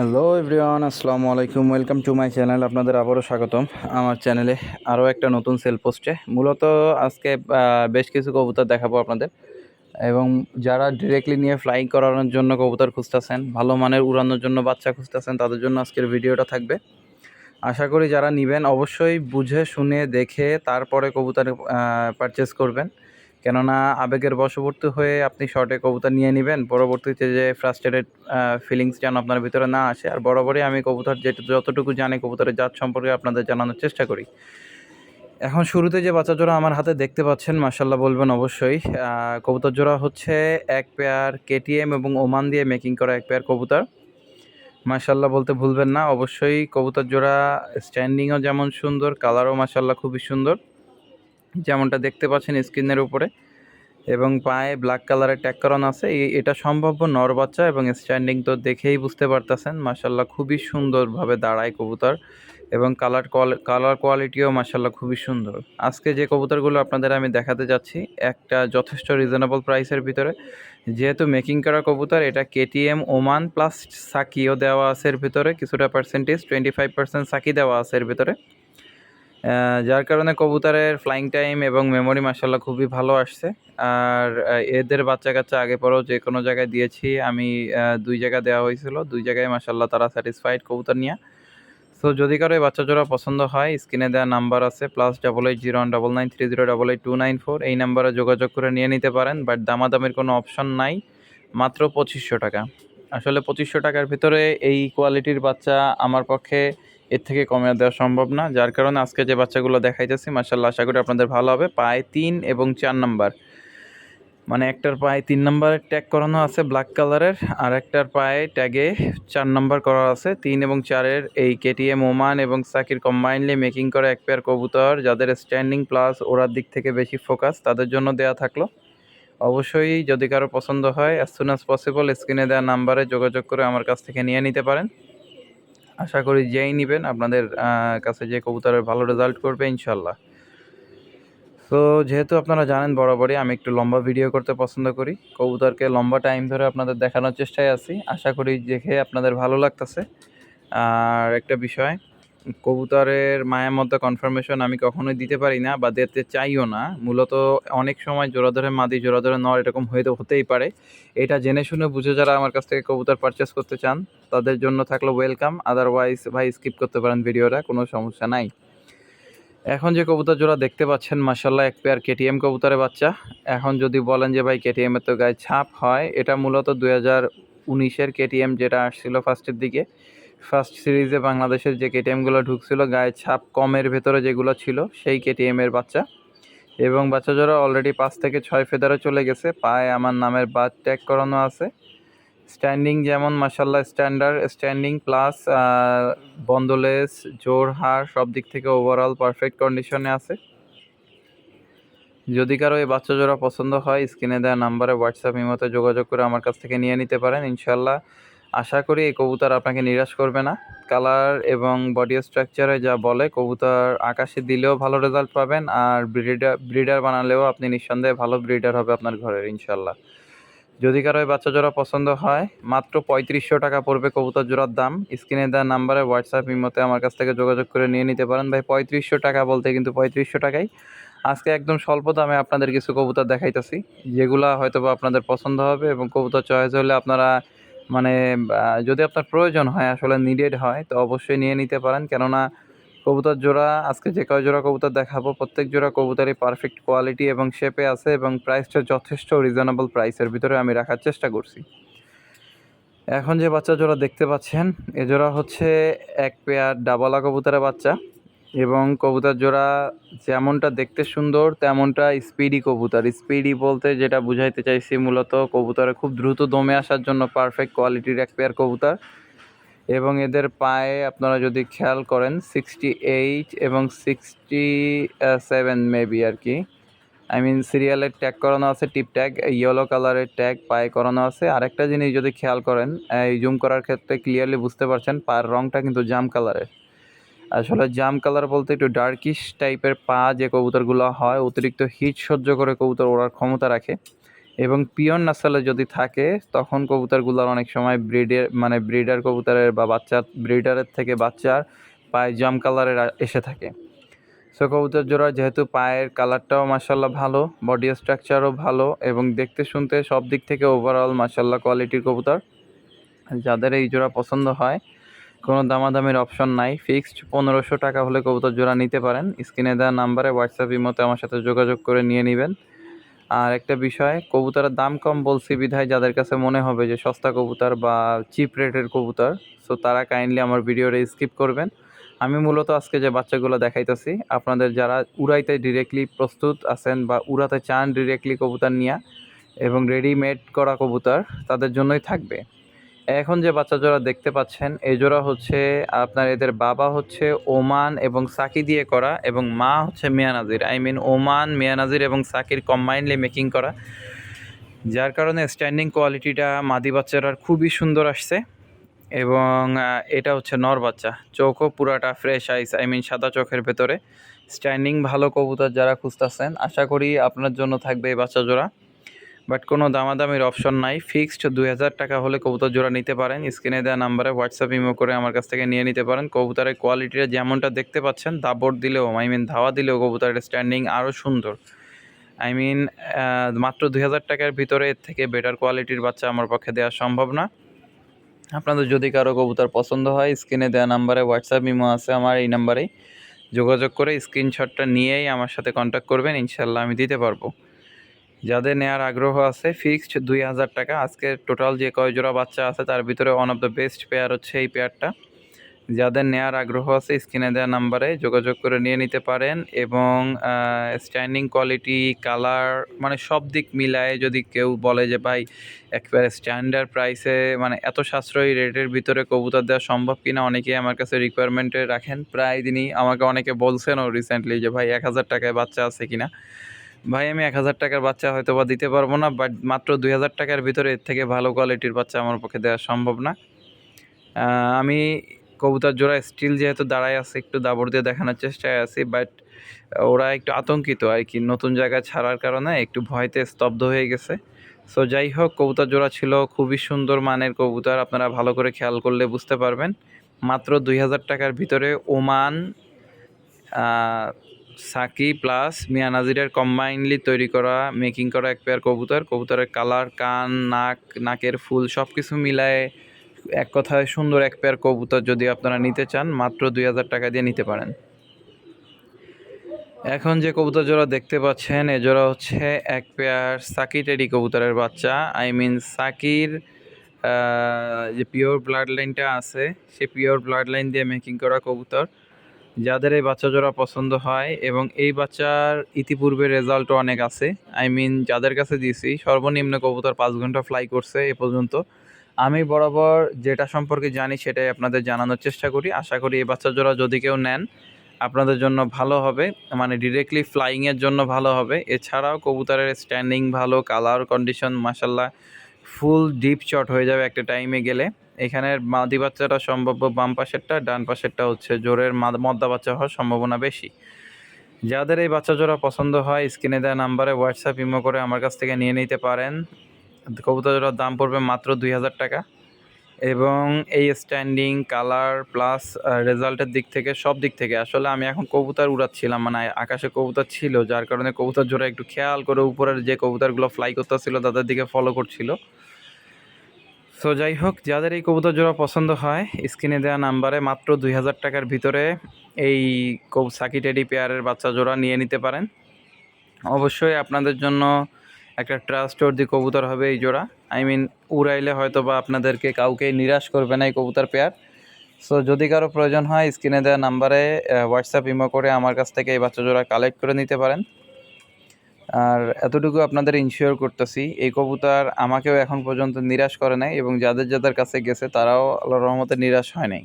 Hello everyone আসসালামু আলাইকুম welcome to my channel আপনাদের আবারও স্বাগতম। আমার চ্যানেলে আরও একটা নতুন সেল পোস্টে মূলত আজকে বেশ কিছু কবুতর দেখাবো আপনাদের। এবং যারা ডিরেক্টলি নিয়ে ফ্লাইং করানোর জন্য কবুতর খুঁজতেছেন, ভালো মানের উড়ানোর জন্য বাচ্চা খুঁজতেছেন, তাদের জন্য আজকের ভিডিওটা থাকবে। আশা করি যারা নেবেন, অবশ্যই বুঝে, শুনে, দেখে, তারপরে কবুতর পারচেস করবেন। কেননা আবেগের বশবর্তী হয়ে আপনি শর্টে কবুতর নিয়ে নেবেন, পরবর্তীতে যে ফ্রাস্ট্রেটেড ফিলিংস যেন আপনার ভিতরে না আসে, আর বরাবরই আমি কবুতর যেটা, যতটুকু জানি কবুতরের জাত সম্পর্কে আপনাদের জানানোর চেষ্টা করি। এখন শুরুতে যে বাচ্চা জোড়া আমার হাতে দেখতে পাচ্ছেন মাসাল্লাহ বলবেন অবশ্যই কবুতর জোড়া হচ্ছে এক পেয়ার কেটিএম এবং ওমান দিয়ে মেকিং করা এক পেয়ার কবুতর। মাসাল্লাহ বলতে ভুলবেন না, অবশ্যই কবুতর জোড়া স্ট্যান্ডিংও যেমন সুন্দর কালারও মাসাল্লাহ খুবই সুন্দর। যেমনটা দেখতে পাচ্ছেন স্ক্রিনের উপরে, এবং পায়ে ব্ল্যাক কালারের ট্যাগ করানো আছে। এটা সম্ভাব্য নর বাচ্চা এবং স্ট্যান্ডিং তো দেখেই বুঝতে পারতেছেন। মাসাল্লাহ খুবই সুন্দরভাবে দাঁড়ায় কবুতর, এবং কালার কালার কোয়ালিটিও মাসাল্লাহ খুবই সুন্দর। আজকে যে কবুতরগুলো আপনাদের আমি দেখাতে যাচ্ছি, একটা যথেষ্ট রিজনেবল প্রাইসের ভিতরে। যেহেতু মেকিং করা কবুতর, এটা কেটিএম ওমান প্লাস সাকিও দেওয়া আছে এর ভিতরে, কিছুটা পার্সেন্টেজ টোয়েন্টি ফাইভ পার্সেন্ট সাকি দেওয়া আছে এর ভিতরে। যার কারণে কবুতরের ফ্লাইং টাইম এবং মেমোরি মার্শাল্লাহ খুবই ভালো আসছে। আর এদের বাচ্চা কাচ্চা আগে পরেও যে কোনো জায়গায় দিয়েছি, আমি দুই জায়গায় দেওয়া হয়েছিল। দুই জায়গায় মাসাল্লাহ তারা স্যাটিসফাইড কবুতর নিয়ে। সো যদি কারও এই বাচ্চা জোড়া পছন্দ হয় স্ক্রিনে দেওয়া নাম্বার আছে plus double eight zero one double nine three zero double eight two nine four এই নাম্বারে যোগাযোগ করে নিয়ে নিতে পারেন বাট দামাদামির কোনো অপশন নাই, মাত্র পঁচিশশো টাকা। আসলে পঁচিশশো টাকার ভিতরে এই কোয়ালিটির বাচ্চা আমার পক্ষে এর থেকে কমে দেওয়া সম্ভব না। যার কারণে আজকে যে বাচ্চাগুলো দেখাইতেছি মার্শাল্লাহ আশা করি আপনাদের ভালো হবে। পায়ে তিন এবং চার নাম্বার। মানে একটার পায়ে তিন নাম্বারের ট্যাগ করানো আছে ব্ল্যাক কালারের, আর একটার পায়ে ট্যাগে চার নাম্বার করা আছে। তিন এবং চারের এই কেটিএম, ওমান এবং সাকির কম্বাইনলি মেকিং করে এক পেয়ার কবুতর, যাদের স্ট্যান্ডিং প্লাস ওরার দিক থেকে বেশি ফোকাস তাদের জন্য দেয়া থাকল। অবশ্যই যদি কারও পছন্দ হয় অ্যাজ সুন অ্যাজ পসিবল স্ক্রিনে দেওয়া নাম্বারে যোগাযোগ করে আমার কাছ থেকে নিয়ে নিতে পারেন। আশা করি যেই নেবেন, আপনাদের কাছে যে কবুতরের ভালো রেজাল্ট করবে ইনশাল্লাহ তো যেহেতু আপনারা জানেন বরাবরই, আমি একটু লম্বা ভিডিও করতে পছন্দ করি। কবুতরকে লম্বা টাইম ধরে আপনাদের দেখানোর চেষ্টায় আছি। আশা করি দেখে আপনাদের ভালো লাগতেছে। আর একটা বিষয় কবুতরের মায়ের মধ্যে কনফার্মেশন আমি কখনোই দিতে পারি না বা দিতে চাইও না। মূলত অনেক সময় জোড়া ধরে মাদি, জোড়া ধরে নর এরকম হয়তো হতেই পারে। এটা জেনে শুনে বুঝে যারা আমার কাছ থেকে কবুতর পারচেস করতে চান, তাদের জন্য থাকল ওয়েলকাম আদারওয়াইজ ভাই স্কিপ করতে পারেন ভিডিওটা, কোনো সমস্যা নাই। এখন যে কবুতর জোড়া দেখতে পাচ্ছেন মাসাল্লাহ এক পেয়ার কেটিএম কবুতরের বাচ্চা। এখন যদি বলেন যে ভাই কেটিএম এর তো গায়ে ছাপ হয়, এটা মূলত দুই হাজার উনিশের কেটিএম যেটা আসছিল ফার্স্টের দিকে। ফার্স্ট সিরিজে বাংলাদেশের যে কেটিএমগুলো ঢুকছিল, গায়ে ছাপ কমের ভেতরে যেগুলো ছিল, সেই কেটিএমের বাচ্চা। এবং বাচ্চা জোড়া অলরেডি পাঁচ থেকে ছয় ফেদারে চলে গেছে। পায়ে আমার নামের বাদ ট্যাগ করানো আছে। স্ট্যান্ডিং যেমন মাসাল্লাহ স্ট্যান্ডার্ড স্ট্যান্ডিং প্লাস বন্দলেস, জোর, হার, সব দিক থেকে ওভারঅল পারফেক্ট কন্ডিশনে আছে। যদি কারও এই বাচ্চা জোড়া পছন্দ হয়, স্ক্রিনে দেওয়া নাম্বারে হোয়াটসঅ্যাপ ইমোতে যোগাযোগ করে আমার কাছ থেকে নিয়ে নিতে পারেন। ইনশাল্লাহ আশা করি এই কবুতর আপনাকে নিরাশ করবে না। কালার এবং বডি স্ট্রাকচারে যা বলে, কবুতর আকাশে দিলেও ভালো রেজাল্ট পাবেন আর ব্রিডার ব্রিডার বানালেও আপনি নিঃসন্দেহে ভালো ব্রিডার হবে আপনার ঘরের ইনশাল্লাহ যদি কারও বাচ্চা জোড়া পছন্দ হয়, মাত্র পঁয়ত্রিশশো টাকা পড়বে কবুতর জোড়ার দাম। স্ক্রিনে দেওয়া নাম্বারে হোয়াটসঅ্যাপ ইমোতে আমার কাছ থেকে যোগাযোগ করে নিয়ে নিতে পারেন। ভাই, পঁয়ত্রিশশো টাকা বলতে কিন্তু পঁয়ত্রিশশো টাকাই। আজকে একদম স্বল্প দামে আপনাদের কিছু কবুতর দেখাইতেছি, যেগুলা হয়তো বা আপনাদের পছন্দ হবে এবং কবুতর চয়েস হলে আপনারা মানে যদি আপনার প্রয়োজন হয়, আসলে নিডেড হয়, তো অবশ্যই নিয়ে নিতে পারেন। কেননা, কবুতর জোড়া, আজকে যে কয় জোড়া কবুতর দেখাবো, প্রত্যেক জোড়া কবুতরই পারফেক্ট কোয়ালিটি এবং শেপে আছে এবং প্রাইসটা যথেষ্ট রিজনেবল প্রাইসের ভিতরে আমি রাখার চেষ্টা করছি। এখন যে বাচ্চা জোড়া দেখতে পাচ্ছেন, এ জোড়া হচ্ছে এক পেয়ার ডাবলা কবুতরের বাচ্চা। এবং কবুতর জোড়া যেমনটা দেখতে সুন্দর, তেমনটা স্পিডি কবুতর। স্পিডি বলতে যেটা বুঝাইতে চাইছি মূলত কবুতরে খুব দ্রুত দমে আসার জন্য পারফেক্ট কোয়ালিটির এক পেয়ার কবুতর। এবং এদের পায়ে আপনারা যদি খেয়াল করেন সিক্সটি এইট এবং সিক্সটি সেভেন মেবি আর কি। আই মিন সিরিয়ালের ট্যাগ করানো আছে টিপ ট্যাগ ইয়েলো কালারের ট্যাগ পায়ে করানো আছে। আরেকটা জিনিস যদি খেয়াল করেন, এই জুম করার ক্ষেত্রে ক্লিয়ারলি বুঝতে পারছেন, পায়ের রংটা কিন্তু জাম কালারের আসলে জাম কালার বলতে একটু ডার্কিশ টাইপের পা যে কবুতরগুলো হয়, অতিরিক্ত হিট সহ্য করে কবুতর ওড়ার ক্ষমতা রাখে। এবং পিওর নাসালে যদি থাকে, তখন কবুতরগুলোর অনেক সময় ব্রিডের মানে ব্রিডার কবুতরের বা বাচ্চা ব্রিডারের থেকে বাচ্চার পায়ে জাম কালারের এসে থাকে। সো কবুতর জোড়া যেহেতু পায়ের কালারটাও মাসাল্লাহ ভালো বডি স্ট্রাকচারও ভালো, এবং দেখতে শুনতে সব দিক থেকে ওভারঅল মাসাল্লাহ কোয়ালিটির কবুতর। যাদের এই জোড়া পছন্দ হয় কোনো দামাদামির অপশন নাই। ফিক্সড পনেরোশো টাকা হলে কবুতর জোড়া নিতে পারেন। স্ক্রিনে দেওয়া নাম্বারে হোয়াটসঅ্যাপ, ইমোতে আমার সাথে যোগাযোগ করে নিয়ে নেবেন। আর একটা বিষয়, কবুতরের দাম কম বলছি বিধায় যাদের কাছে মনে হবে যে সস্তা কবুতর বা চিপ রেটের কবুতর সো তারা কাইন্ডলি আমার ভিডিওটা স্কিপ করবেন। আমি মূলত আজকে যে বাচ্চাগুলো দেখাইতেছি, আপনাদের যারা উড়াইতে ডিরেক্টলি প্রস্তুত আছেন বা উড়াতে চান ডিরেক্টলি কবুতর নিয়ে এবং রেডিমেড করা কবুতর, তাদের জন্যই থাকবে। এখন যে বাচ্চা জোড়া দেখতে পাচ্ছেন, এই জোড়া হচ্ছে আপনার এদের বাবা হচ্ছে ওমান এবং সাকি দিয়ে করা এবং মা হচ্ছে মিয়ানাজির আই মিন ওমান মিয়ানাজির এবং সাকির কম্বাইনলি মেকিং করা। যার কারণে স্ট্যান্ডিং কোয়ালিটিটা মাদি বাচ্চাটার খুবই সুন্দর আসছে এবং এটা হচ্ছে নর বাচ্চা। চোখও পুরাটা ফ্রেশ আইস আই মিন সাদা চোখের ভেতরে। স্ট্যান্ডিং ভালো কবুতর যারা খুঁজতেছেন, আশা করি আপনার জন্য থাকবে এই বাচ্চা জোড়া। বাট কোনো দামাদামির অপশন নাই। ফিক্সড দুই হাজার টাকা হলে কবুতর জোড়া নিতে পারেন। স্ক্রিনে দেওয়া নাম্বারে হোয়াটসঅ্যাপ ইমো করে আমার কাছ থেকে নিয়ে নিতে পারেন। কবুতরের কোয়ালিটিটা যেমনটা দেখতে পাচ্ছেন, দাবড় দিলেও, আই মিন ধাওয়া দিলেও কবুতরের স্ট্যান্ডিং আরও সুন্দর। আই মিন মাত্র দুই হাজার টাকার ভিতরে এর থেকে বেটার কোয়ালিটির বাচ্চা আমার পক্ষে দেওয়া সম্ভব না। আপনাদের যদি কারও কবুতর পছন্দ হয়, স্ক্রিনে দেওয়া নাম্বারে হোয়াটসঅ্যাপ ইমো আছে আমার এই নাম্বারেই। যোগাযোগ করে স্ক্রিনশটটা নিয়েই আমার সাথে কন্ট্যাক্ট করবেন। ইনশাল্লাহ আমি দিতে পারব। যাদের নেয়ার আগ্রহ আছে ফিক্সড দুই হাজার টাকা। আজকে টোটাল যে কয় জোড়া বাচ্চা আছে, তার ভিতরে one of the best pair হচ্ছে এই পেয়ারটা যাদের নেওয়ার আগ্রহ আছে স্ক্রিনে দেওয়া নাম্বারে যোগাযোগ করে নিয়ে নিতে পারেন এবং স্ট্যান্ডিং কোয়ালিটি কালার মানে সব দিক মিলায়ে যদি কেউ বলে যে, ভাই, একেবারে স্ট্যান্ডার্ড প্রাইসে মানে এত সাশ্রয়ী রেটের ভিতরে কবুতর দেওয়া সম্ভব কিনা? অনেকেই আমার কাছে রিকোয়ারমেন্টে রাখেন। প্রায় দিনই আমাকে অনেকে বলছেনও রিসেন্টলি যে, ভাই, এক হাজার টাকায় বাচ্চা আছে কিনা? ভাই, আমি এক হাজার টাকার বাচ্চা হয়তো বা দিতে পারব না বাট মাত্র দুই হাজার টাকার ভিতরে এর থেকে ভালো কোয়ালিটির বাচ্চা আমার পক্ষে দেওয়া সম্ভব না। আমি কবুতর জোড়া স্টিল যেহেতু দাঁড়ায় আছে, একটু দাবড় দিয়ে দেখানোর চেষ্টায় আছি বাট ওরা একটু আতঙ্কিত আর কি, নতুন জায়গায় ছাড়ার কারণে একটু ভয়তে স্তব্ধ হয়ে গেছে। সো যাই হোক, কবুতর জোড়া ছিল খুবই সুন্দর মানের কবুতর, আপনারা ভালো করে খেয়াল করলে বুঝতে পারবেন। মাত্র দুই হাজার টাকার ভিতরে ওমান সাকি প্লাস মিয়া নাজিরের কম্বাইনলি তৈরি করা, মেকিং করা এক পেয়ার কবুতর। কবুতরের কালার কান, নাক, নাকের ফুল সব কিছু মিলায়ে এক কথায় সুন্দর এক পেয়ার কবুতর যদি আপনারা নিতে চান, মাত্র দুই হাজার টাকা দিয়ে নিতে পারেন। এখন যে কবুতর জোড়া দেখতে পাচ্ছেন, এ জোড়া হচ্ছে এক পেয়ার সাকি টেডি কবুতরের বাচ্চা। আই মিন সাকির যে পিওর ব্লাড লাইনটা আছে, সে পিওর ব্লাড লাইন দিয়ে মেকিং করা কবুতর। যাদের এই বাচ্চা জোড়া পছন্দ হয় এবং এই বাচ্চার ইতিপূর্বে রেজাল্টও অনেক আছে। আই মিন যাদের কাছে দিয়েছি, সর্বনিম্ন কবুতর পাঁচ ঘণ্টা ফ্লাই করছে এ পর্যন্ত। আমি বরাবর যেটা সম্পর্কে জানি সেটাই আপনাদের জানানোর চেষ্টা করি। আশা করি এই বাচ্চা জোড়া যদি কেউ নেন, আপনাদের জন্য ভালো হবে মানে ডিরেক্টলি ফ্লাইংয়ের জন্য ভালো হবে। এছাড়াও কবুতরের স্ট্যান্ডিং ভালো কালার কন্ডিশন মাসাল্লাহ ফুল ডিপ শট হয়ে যাবে একটা টাইমে গেলে। এখানের মাদি বাচ্চাটা সম্ভাব্য বাম পাশেরটা, ডান পাশেরটা হচ্ছে জোরের মাদ- মদ্দা বাচ্চা হওয়ার সম্ভাবনা বেশি। যাদের এই বাচ্চা জোড়া পছন্দ হয়, স্ক্রিনে দেওয়া নাম্বারে হোয়াটসঅ্যাপ ইমো করে আমার কাছ থেকে নিয়ে নিতে পারেন। কবুতর জোড়ার দাম পড়বে মাত্র দুই হাজার টাকা। এবং এই স্ট্যান্ডিং কালার প্লাস রেজাল্টের দিক থেকে, সব দিক থেকে, আসলে আমি এখন কবুতর উড়াচ্ছিলাম মানে আকাশে কবুতর ছিল, যার কারণে কবুতর জোড়া একটু খেয়াল করে উপরের যে কবুতরগুলো ফ্লাই করতেছিল, তাদের দিকে ফলো করছিল। সো যাই হোক যাদের এই কবুতর জোড়া পছন্দ হয়, স্ক্রিনে দেওয়া নাম্বারে মাত্র দুই হাজার টাকার ভিতরে এই সাকি টেডি পেয়ারের বাচ্চা জোড়া নিয়ে নিতে পারেন। অবশ্যই আপনাদের জন্য একটা ট্রাস্ট দি কবুতর হবে এই জোড়া। আই মিন উড়াইলে হয়তো বা আপনাদেরকে কাউকে নিরাশ করবে না এই কবুতর পেয়ার। সো যদি কারও প্রয়োজন হয়, স্ক্রিনে দেওয়া নাম্বারে হোয়াটসঅ্যাপ ইমো করে আমার কাছ থেকে এই বাচ্চা জোড়া কালেক্ট করে নিতে পারেন। আর এতটুকু আপনাদের ইনশিওর করতেছি, এই কবুতর আমাকেও এখন পর্যন্ত নিরাশ করে নাই এবং যাদের যাদের কাছে গেছে তারাও আল্লাহর রহমতে নিরাশ হয় নাই।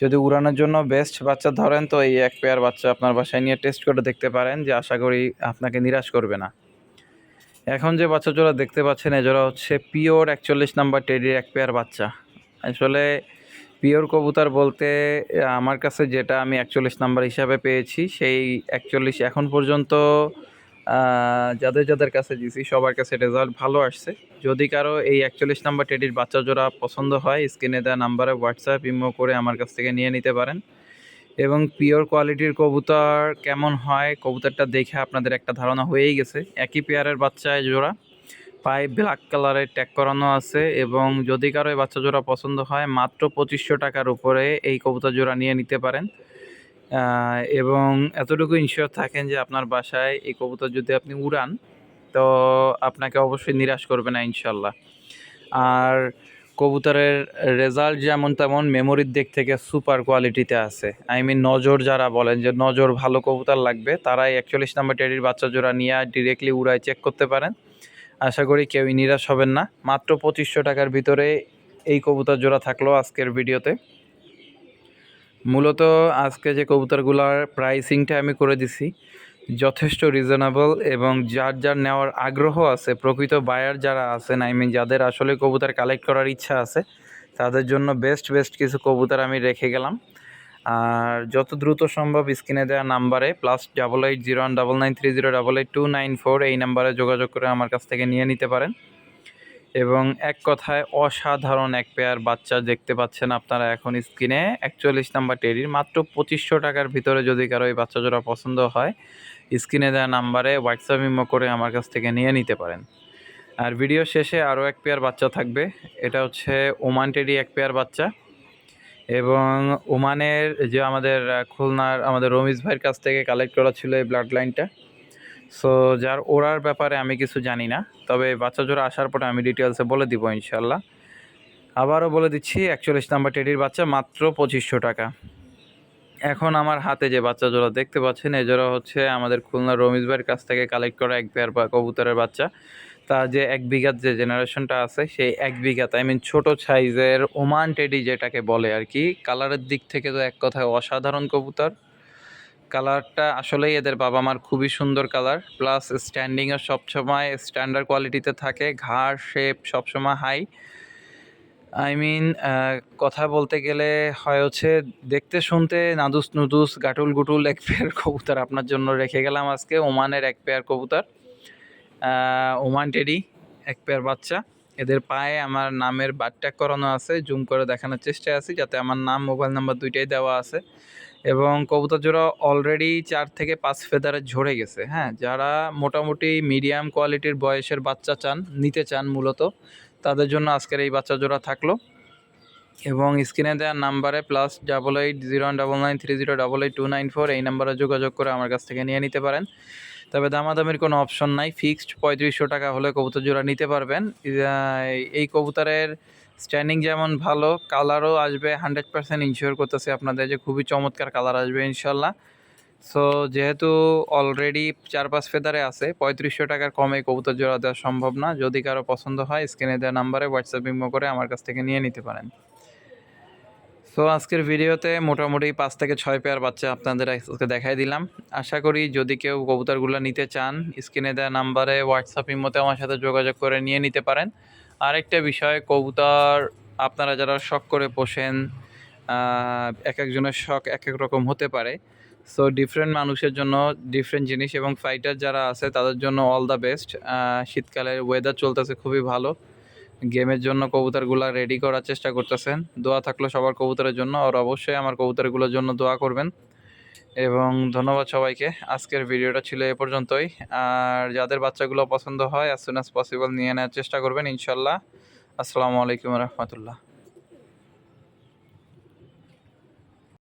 যদি উড়ানোর জন্য বেস্ট বাচ্চা ধরেন তো এই এক পেয়ার বাচ্চা আপনার বাসায় নিয়ে টেস্ট করে দেখতে পারেন যে আশা করি আপনাকে নিরাশ করবে না। এখন যে বাচ্চা জোড়া দেখতে পাচ্ছেন এ জোড়া হচ্ছে পিওর একচল্লিশ নাম্বার টেডির এক পেয়ার বাচ্চা। আসলে পিওর কবুতর বলতে, আমার কাছে যেটা আমি একচল্লিশ নাম্বার হিসাবে পেয়েছি, সেই একচল্লিশ এখন পর্যন্ত যাদের যাদের কাছে দিছি, সবার কাছে রেজাল্ট ভালো আসছে। যদি কারও এই একচল্লিশ নাম্বার টেডির বাচ্চা জোড়া পছন্দ হয় স্ক্রিনে দেওয়া নাম্বারে হোয়াটসঅ্যাপ ইমো করে আমার কাছ থেকে নিয়ে নিতে পারেন। এবং পিওর কোয়ালিটির কবুতর কেমন হয়, কবুতরটা দেখে আপনাদের একটা ধারণা হয়েই গেছে। একই পেয়ারের বাচ্চায় জোড়া। পায়ে ব্ল্যাক কালারের ট্যাগ করানো আছে এবং যদি কারও এই বাচ্চা জোড়া পছন্দ হয়, মাত্র পঁচিশশো টাকার উপরে এই কবুতর জোড়া নিয়ে নিতে পারেন। এবং এতটুকু ইনশিওর থাকেন যে আপনার বাসায় এই কবুতর যদি আপনি উড়ান, তো আপনাকে অবশ্যই নিরাশ করবে না ইনশাল্লাহ। আর কবুতরের রেজাল্ট যেমন তেমন মেমোরির দিক থেকে সুপার কোয়ালিটিতে আছে। আই মিন নজর যারা বলেন যে নজর ভালো কবুতর লাগবে, তারাই একচল্লিশ নাম্বার টেরির বাচ্চা জোড়া নিয়ে ডিরেক্টলি উড়ায় চেক করতে পারেন। আশা করি কেউই নিরাশ হবেন না। মাত্র পঁচিশশো টাকার ভিতরে এই কবুতর জোড়া থাকল আজকের ভিডিওতে মূলত আজকে যে কবুতরগুলোর প্রাইসিংটা আমি করে দিছি, যথেষ্ট রিজনেবল এবং যার যার নেওয়ার আগ্রহ আছে, প্রকৃত বায়ার যারা আছেন আই মিন যাদের আসলে কবুতর কালেক্ট করার ইচ্ছা আছে, তাদের জন্য বেস্ট বেস্ট কিছু কবুতর আমি রেখে গেলাম। আর যত দ্রুত সম্ভব স্ক্রিনে দেওয়া নাম্বারে plus double eight zero one double nine three zero double eight two nine four এই নাম্বারে যোগাযোগ করে আমার কাছ থেকে নিয়ে নিতে পারেন। এবং এক কথায় অসাধারণ এক পেয়ার বাচ্চা দেখতে পাচ্ছেন আপনারা এখন স্ক্রিনে একচল্লিশ নাম্বার টেরির মাত্র পঁচিশশো টাকার ভিতরে যদি কারও এই বাচ্চা জোড়া পছন্দ হয় স্ক্রিনে দেওয়া নাম্বারে হোয়াটসঅ্যাপ ইমো করে আমার কাছ থেকে নিয়ে নিতে পারেন। আর ভিডিও শেষে আরও এক পেয়ার বাচ্চা থাকবে, এটা হচ্ছে ওমান টেরি এক পেয়ার বাচ্চা। এবং ওমানের যে আমাদের খুলনার আমাদের রমিজ ভাইয়ের কাছ থেকে কালেক্ট করা ছিল এই ব্লাড লাইনটা সো যার ওড়ার ব্যাপারে আমি কিছু জানি না, তবে বাচ্চা জোড়া আসার পরে আমি ডিটেলসে বলে দিব ইনশাল্লাহ আবারও বলে দিচ্ছি, একচল্লিশ নাম্বার টেডির বাচ্চা মাত্র পঁচিশশো টাকা। এখন আমার হাতে যে বাচ্চা জোড়া দেখতে পাচ্ছেন এই জোড়া হচ্ছে আমাদের খুলনা রমিজ ভাইয়ের কাছ থেকে কালেক্ট করা এক পেয়ার বা কবুতরের বাচ্চা। তার যে এক বিঘাত যে জেনারেশনটা আছে, সেই এক বিঘাত আই মিন ছোটো সাইজের ওমান টেডি যেটাকে বলে আর কি কালারের দিক থেকে তো এক কথায় অসাধারণ কবুতর। কালারটা আসলেই এদের বাবা মার খুবই সুন্দর কালার। প্লাস স্ট্যান্ডিংও সবসময় স্ট্যান্ডার্ড কোয়ালিটিতে থাকে, ঘাড় শেপ সবসময় হাই আই মিন কথা বলতে গেলে হয় হচ্ছে দেখতে শুনতে নাদুস নুদুস, গাটুল গুটুল এক পেয়ার কবুতর আপনার জন্য রেখে গেলাম আজকে, ওমানের এক পেয়ার কবুতর। ওমান টেডি, এক পেয়ার বাচ্চা। এদের পায়ে আমার নামের বাটট্যাগ করানো আছে, জুম করে দেখানোর চেষ্টায় আছি, যাতে আমার নাম মোবাইল নাম্বার দুইটাই দেওয়া আছে। এবং কবুতর জোড়া অলরেডি চার থেকে পাঁচ ফেদারে ঝরে গেছে হ্যাঁ? যারা মোটামুটি মিডিয়াম কোয়ালিটির বয়সের বাচ্চা চান, নিতে চান মূলত, তাদের জন্য আজকের এই বাচ্চা জোড়া থাকল। এবং স্ক্রিনে দেওয়ার নাম্বারে plus double eight zero one double nine three zero double eight two nine four এই নাম্বারে যোগাযোগ করে আমার কাছ থেকে নিয়ে নিতে পারেন। তবে দামাদামির কোনো অপশন নাই ফিক্সড পঁয়ত্রিশশো টাকা হলে কবুতর জোড়া নিতে পারবেন। এই কবুতরের স্ট্যান্ডিং যেমন ভালো কালারও আসবে হান্ড্রেড পার্সেন্ট ইনশিওর করতেছে আপনাদের যে খুবই চমৎকার কালার আসবে ইনশাল্লাহ। সো যেহেতু অলরেডি চার পাঁচ ফেদারে আছে, পঁয়ত্রিশশো টাকার কমে কবুতর জোড়া দেওয়া সম্ভব না। যদি কারও পছন্দ হয় স্ক্রিনে দেওয়া নাম্বারে হোয়াটসঅ্যাপ ইমো করে আমার কাছ থেকে নিয়ে নিতে পারেন। সো আজকের ভিডিওতে মোটামুটি পাঁচ থেকে ছয় পেয়ার বাচ্চা আপনাদের আজকে দেখাই দিলাম। আশা করি যদি কেউ কবুতরগুলো নিতে চান স্ক্রিনে দেওয়া নাম্বারে হোয়াটসঅ্যাপ ইমোতে আমার সাথে যোগাযোগ করে নিয়ে নিতে পারেন। আরেকটা বিষয়, কবুতর আপনারা যারা শখ করে পোষেন এক একজনের শখ এক এক রকম হতে পারে। সো ডিফারেন্ট মানুষের জন্য ডিফারেন্ট জিনিস এবং ফাইটার যারা আছে, তাদের জন্য অল দ্য বেস্ট শীতকালের ওয়েদার চলতেছে খুবই ভালো। গেমের জন্য কবুতরগুলো রেডি করার চেষ্টা করতেছেন। দোয়া থাকল সবার কবুতরের জন্য। আর অবশ্যই আমার কবুতরগুলোর জন্য দোয়া করবেন। এবং ধন্যবাদ সবাইকে। আজকের ভিডিওটা ছিল এ পর্যন্তই। আর যাদের বাচ্চাগুলো পছন্দ হয় অ্যাজ সুন অ্যাজ পসিবল নিয়ে নেওয়ার চেষ্টা করবেন, ইনশাল্লাহ। আসসালামু আলাইকুম রহমতুল্লাহ।